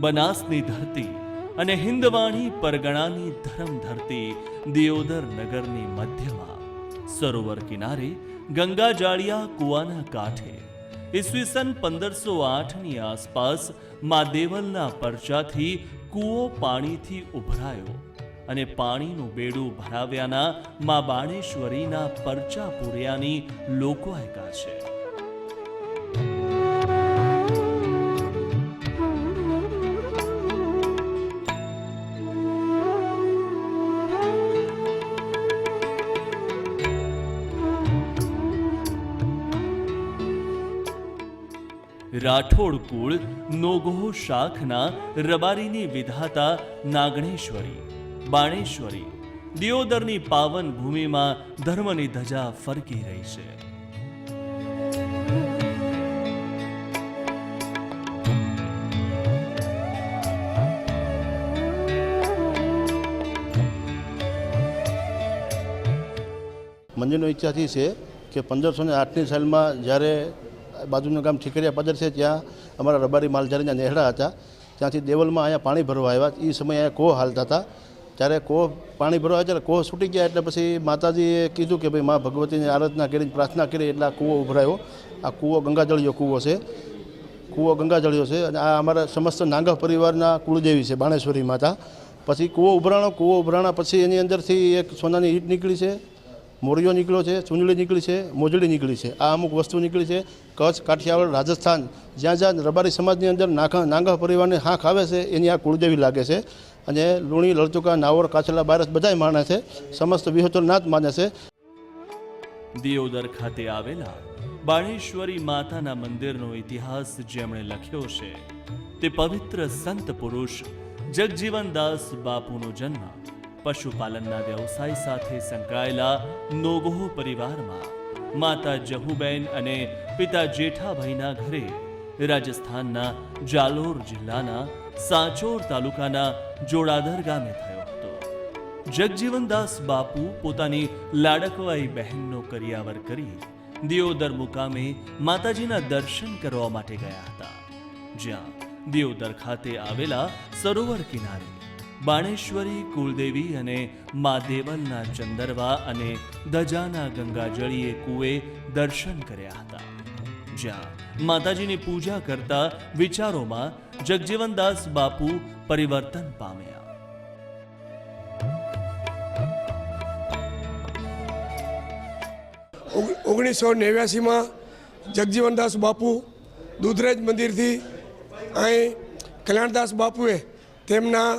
બનાસની ધરતી અને હિન્દવાણી પરગણાની ધરમ ધરતી દિયોદર નગરની મધ્યમાં. સરોવર કિનારે ગંગા જાળિયા કુવાના કાંઠે. ઈસવીસન પંદરસો આઠની આસપાસ મા દેવલના પરચાથી કૂવો પાણીથી ઉભરાયો અને પાણીનું બેડું ભરાવ્યાના મા બાણેશ્વરીના પરચા પૂર્યાની લોકોઆયકા છે. રાઠોડ કુળ નોગો શાખના રબારીની વિધાતા નાગણેશ્વરી, બાણેશ્વરી, દિયોદરની પાવન ભૂમિમાં ધર્મની ધજા ફરકી રહી છે. મંદિરનો ઈચ્છાથી છે કે પંદરસો ને આઠની સાલમાં જ્યારે બાજુનું ગામ ઠીકરિયા પદર છે, ત્યાં અમારા રબારી માલધારીના નેહડા હતા. ત્યાંથી દેવલમાં અહીંયા પાણી ભરવા આવ્યા. એ સમયે અહીંયા કોહ હાલતા હતા. ત્યારે કોહ પાણી ભરવા આવ્યા, ત્યારે કોહ છૂટી ગયા, એટલે પછી માતાજીએ કીધું કે ભાઈ, મા ભગવતીની આરાધના કરીને પ્રાર્થના કરી, એટલે આ કૂવો ઉભરાયો. આ કૂવો ગંગાજળીયો કૂવો છે. કૂવો ગંગાજળિયો છે અને આ અમારા સમસ્ત નાંગા પરિવારના કુળદેવી છે, બાણેશ્વરી માતા. પછી કૂવો ઉભરાણો, કૂવો ઉભરાણા પછી એની અંદરથી એક સોનાની ઈંટ નીકળી છે. મોરિયો નીકળ્યો છે ચૂંદડી નીકળી છે, મોજડી નીકળી છે. આ અમુક વસ્તુ નીકળી છે. કચ્છ, કાઠિયાવાડ, રાજસ્થાન, જ્યાં જ્યાં રબારી સમાજની અંદર નાખા, નાંગા પરિવારની હાંખ આવે છે, એની આ કુળદેવી લાગે છે. અને લુણી લળચુકા નાવર, કાછલા, બારસ બધાય માને છે. સમસ્ત વિહોતર નાથ માને છે. દિયોદર ખાતે આવેલા બાણેશ્વરી માતાના મંદિરનો ઇતિહાસ જેમણે લખ્યો છે, તે પવિત્ર સંત પુરુષ જગજીવનદાસ બાપુનો જન્મ પશુપાલનના વ્યવસાય સાથે સંકળાયેલા નોગોહ પરિવારમાં માતા જહુબેન અને પિતા જેઠાભાઈના ઘરે રાજસ્થાનના જાલોર જિલ્લાના સાચોર તાલુકાના જોડાદર ગામે થયો હતો. જગજીવનદાસ બાપુ પોતાની લાડકવાઈ બહેનનો કરિયાવર કરી દિયોદર મુકામે માતાજીના દર્શન કરવા માટે ગયા હતા. જ્યાં દિયોદર ખાતે આવેલા સરોવર કિનારે બાણેશ્વરી કુલદેવી અને મા દેવલના ચંદરવા અને દજાના ગંગાજળીએ કુએ દર્શન કર્યા હતા. જ્યાં માતાજીની પૂજા કરતા વિચારોમાં જગજીવનદાસ બાપુ પરિવર્તન પામ્યા. ઓગણીસો નેવ્યાસીમાં જગજીવનદાસ બાપુ દૂધરેજ મંદિરથી અહીં કલ્યાણદાસ બાપુએ તેમના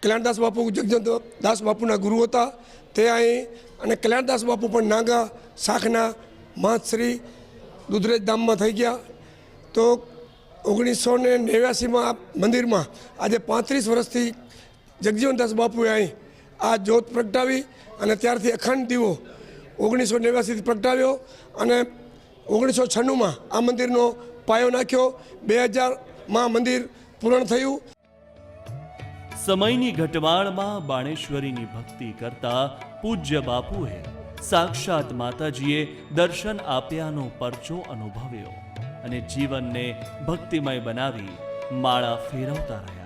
કલ્યાણદાસ બાપુ જગજીવનદાસ બાપુના ગુરુ હતા. તે અહીં અને કલ્યાણદાસ બાપુ પણ નાગા શાખના મહાશ્રી દુધરેજ ધામમાં થઈ ગયા. તો ઓગણીસો ને નેવ્યાસીમાં આ મંદિરમાં આજે પાંત્રીસ વર્ષથી જગજીવનદાસ બાપુએ અહીં આ જ્યોત પ્રગટાવી અને ત્યારથી અખંડ દીવો ઓગણીસો નેવ્યાસીથી પ્રગટાવ્યો અને ઓગણીસો છન્નુંમાં આ મંદિરનો પાયો નાખ્યો. બે હજારમાં મંદિર પૂર્ણ થયું. સમયની ઘટમાળમાં બાણેશ્વરીની ભક્તિ કરતા પૂજ્ય બાપુએ સાક્ષાત માતાજીએ દર્શન આપ્યાનો પરચો અનુભવ્યો અને જીવનને ભક્તિમય બનાવી માળા ફેરવતા રહ્યા.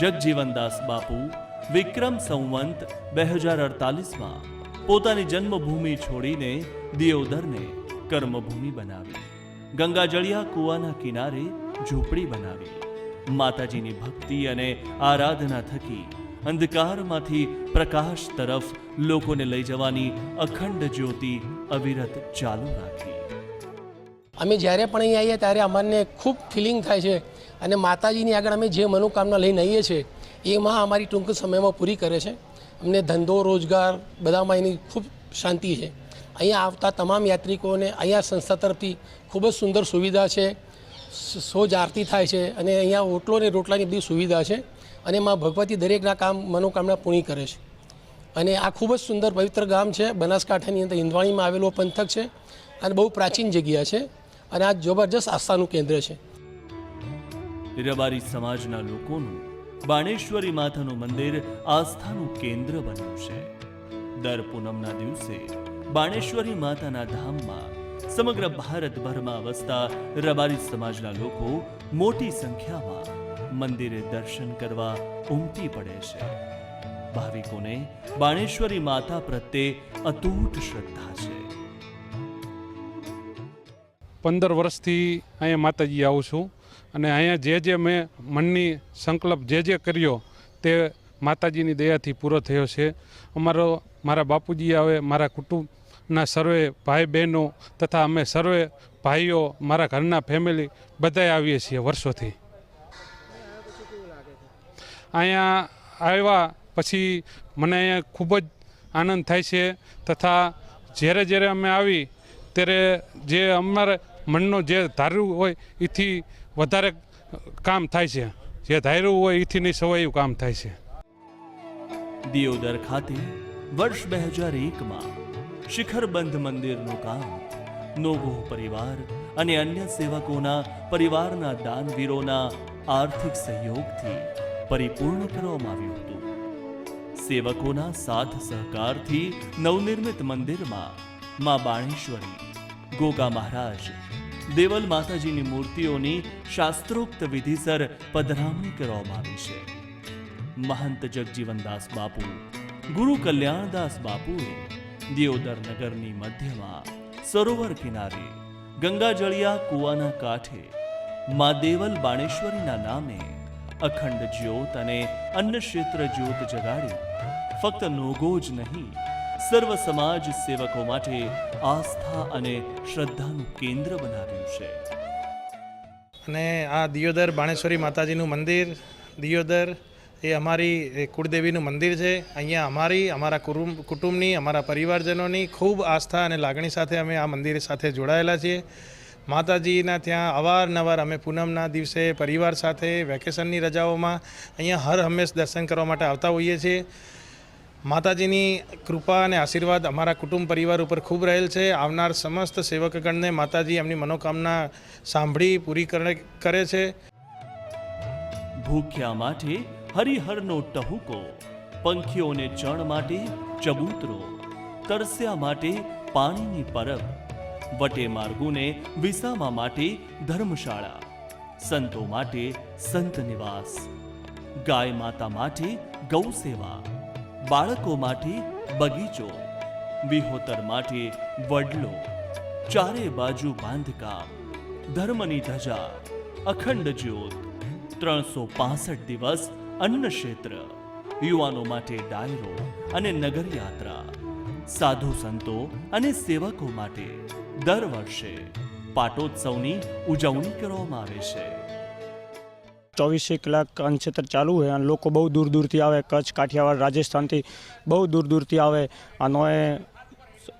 જગજીવનદાસ બાપુ, વિક્રમ સંવંત બે હજાર અડતાલીસમાં પોતાની જન્મભૂમિ છોડીને દિયોદરને કર્મભૂમિ બનાવી. ગંગાજળિયા કૂવાના કિનારે ઝૂંપડી બનાવી. માતાજીની ભક્તિ અને આરાધના થકી અંધકારમાંથી પ્રકાશ તરફ લોકોને લઈ જવાની અખંડ જ્યોતિ અવિરત ચાલુ રાખી. અમે જ્યારે પણ અહીં આવીએ ત્યારે અમને ખૂબ ફિલિંગ થાય છે અને માતાજીની આગળ અમે જે મનોકામના લઈને આવીએ છીએ, એ માં અમારી ટૂંક સમયમાં પૂરી કરે છે. અમને ધંધો, રોજગાર, બધામાં એની ખૂબ શાંતિ છે. અહીંયા આવતા તમામ યાત્રિકોને અહીંયા સંસ્થા તરફથી ખૂબ જ સુંદર સુવિધા છે. સોજ આરતી થાય છે અને અહીંયા ઓટલો અને રોટલાની બધી સુવિધા છે અને માં ભગવતી દરેકના કામ, મનોકામના પૂરી કરે છે. અને આ ખૂબ જ સુંદર પવિત્ર ગામ છે. બનાસકાંઠાની અંદર હિંદવાણીમાં આવેલો પંથક છે અને બહુ પ્રાચીન જગ્યા છે અને આ જબરજસ્ત આસ્થાનું કેન્દ્ર છે. રબારી સમાજના લોકોનું બાણેશ્વરી માતાનું મંદિર આસ્થાનું કેન્દ્ર બન્યું છે દર પૂનમના દિવસે બાણેશ્વરી માતાના ધામમાં સમગ્ર ભારતભરમાં વસતા રબારી સમાજના લોકો મોટી સંખ્યામાં મંદિરે દર્શન કરવા ઉમટી પડે છે ભાવિકોને બાણેશ્વરી માતા પ્રત્યે અતૂટ શ્રદ્ધા છે પંદર વર્ષથી અહીંયા માતાજી આવું છું અને અહીંયા જે જે મેં મનની સંકલ્પ જે જે કર્યો તે માતાજીની દયાથી પૂરો થયો છે. અમારો મારા બાપુજી આવે, મારા કુટુંબના સર્વે ભાઈ બહેનો તથા અમે સર્વે ભાઈઓ, મારા ઘરના ફેમિલી બધાય આવીએ છીએ વર્ષોથી. અહીંયા આવ્યા પછી મને અહીંયા ખૂબ જ આનંદ થાય છે તથા જ્યારે જ્યારે અમે આવી ત્યારે જે અમારે મનનો જે ધાર્યું હોય એથી વધારે કામ થાય છે. જે ધાર્યું હોય એથી નહીં સવાયું કામ થાય છે. દિયોદર ખાતે વર્ષ બે હજાર એકમાં શિખરબંધ મંદિરનું કામ નોગો પરિવાર અને અન્ય સેવકોના, પરિવારના દાનવીરોના આર્થિક સહયોગથી પરિપૂર્ણ કરવામાં આવ્યું હતું. સેવકોના સાથ સહકારથી નવનિર્મિત મંદિરમાં મા બાણેશ્વરી, ગોગા મહારાજ દેવલ માતાજીની મૂર્તિઓની શાસ્ત્રોક્ત વિધિસર પધરામણી કરવામાં આવી છે. મહંત જગજીવનદાસ બાપુ, ગુરુ કલ્યાણદાસ બાપુએ દિયોદર નગરની મધ્યમાં સરોવર કિનારે, ગંગાજળિયા કૂવાના કાંઠે, મા દેવલ બાણેશ્વરીના નામે અખંડ જ્યોત અને અન્ન ક્ષેત્ર જ્યોત જગાડી, ફક્ત નોગો જ નહીં સર્વ સમાજ સેવકો માટે આસ્થા અને શ્રદ્ધાનું કેન્દ્ર બનાવ્યું છે. અને આ દિયોદર બાણેશ્વરી માતાજીનું મંદિર, દિયોદર એ અમારી કુળદેવીનું મંદિર છે. અહીંયા અમારી, અમારા કુટુંબ કુટુંબની, અમારા પરિવારજનોની ખૂબ આસ્થા અને લાગણી સાથે અમે આ મંદિર સાથે જોડાયેલા છીએ. માતાજીના ત્યાં અવારનવાર અમે પૂનમના દિવસે પરિવાર સાથે વેકેશનની રજાઓમાં અહીંયા હર હંમેશ દર્શન કરવા માટે આવતા હોઈએ છીએ. માતાજીની કૃપા અને આશીર્વાદ અમારા કુટુંબ પરિવાર ઉપર ખૂબ રહેલ છે. આવનાર સમસ્ત સેવકગણને માતાજી એમની મનોકામના સાંભળી પૂરી કરે છે. ભૂખ્યા માટે હરિહરનો ટહુકો, પંખીઓને ચણ માટે ચબૂતરો, તરસ્યા માટે પાણીની પરબ, વટે માર્ગુને વિસામા માટે ધર્મશાળા, સંતો માટે સંત નિવાસ, ગાય માતા માટે ગૌ સેવા બાળકો માટે બગીચો, વિહોતર માટે, વડલો, ચારે બાજુ બાંધકામ, ધર્મની ધજા, અખંડ જ્યોત, ત્રણસો પાસઠ દિવસ અન્ન ક્ષેત્ર, યુવાનો માટે ડાયરો અને નગર યાત્રા સાધુ સંતો અને સેવકો માટે દર વર્ષે પાટોત્સવની ઉજવણી કરવામાં આવે છે. ચોવીસે કલાક અનક્ષેત્ર ચાલુ હોય અને લોકો બહુ દૂર દૂરથી આવે. કચ્છ, કાઠિયાવાડ, રાજસ્થાનથી બહુ દૂર દૂરથી આવે. અને એ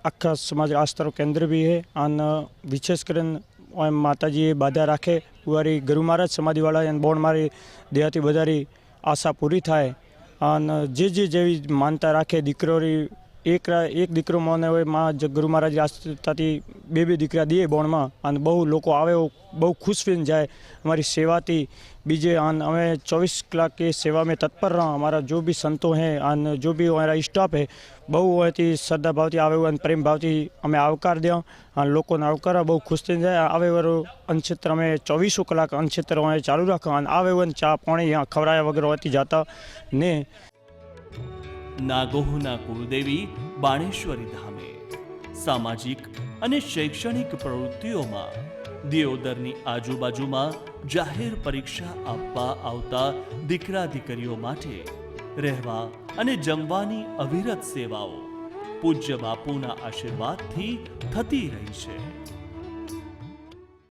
આખા સમાજ આસ્થાનું કેન્દ્ર બી છે અને વિશેષ કરીને એમ માતાજીએ બાધા રાખે. વારી ગરુ મહારાજ સમાધિવાળા અને બોણ મારી દેહાતી બધારી આશા પૂરી થાય. અને જે જે જેવી માનતા રાખે દીકરોની એક એક દીકરો મને હવે મા ગુરુ મહારાજ આસ્થાથી બે બે દીકરા દે બોણમાં અને બહુ લોકો આવે બહુ ખુશ થઈને જાય અમારી સેવાથી. બીજે અને અમે ચોવીસ કલાક એ સેવા મેં તત્પર રહા. અમારા જો બી સંતો હે અને જો બી અમારા સ્ટાફ હે, બહુ અહીંથી શ્રદ્ધા ભાવથી આવે અને પ્રેમ ભાવથી અમે આવકાર દઉં અને લોકોને આવકાર બહુ ખુશ થઈને જાય. આવે વરો અનક્ષેત્ર અમે ચોવીસો કલાક અનક્ષેત્ર અમે ચાલુ રાખો. અને આવે ચા પાણી ખવડાયા વગર હોતી જતા ને નાગોહના કુળદેવી બાણેશ્વરી ધામે. સામાજિક અને શૈક્ષણિક પ્રવૃત્તિઓમાં દિયોદરની આજુબાજુમાં જાહેર પરીક્ષા આપવા આવતા દીકરા દીકરીઓ માટે રહેવા અને જમવાની અવિરત સેવાઓ પૂજ્ય બાપુના આશીર્વાદથી થતી રહી છે.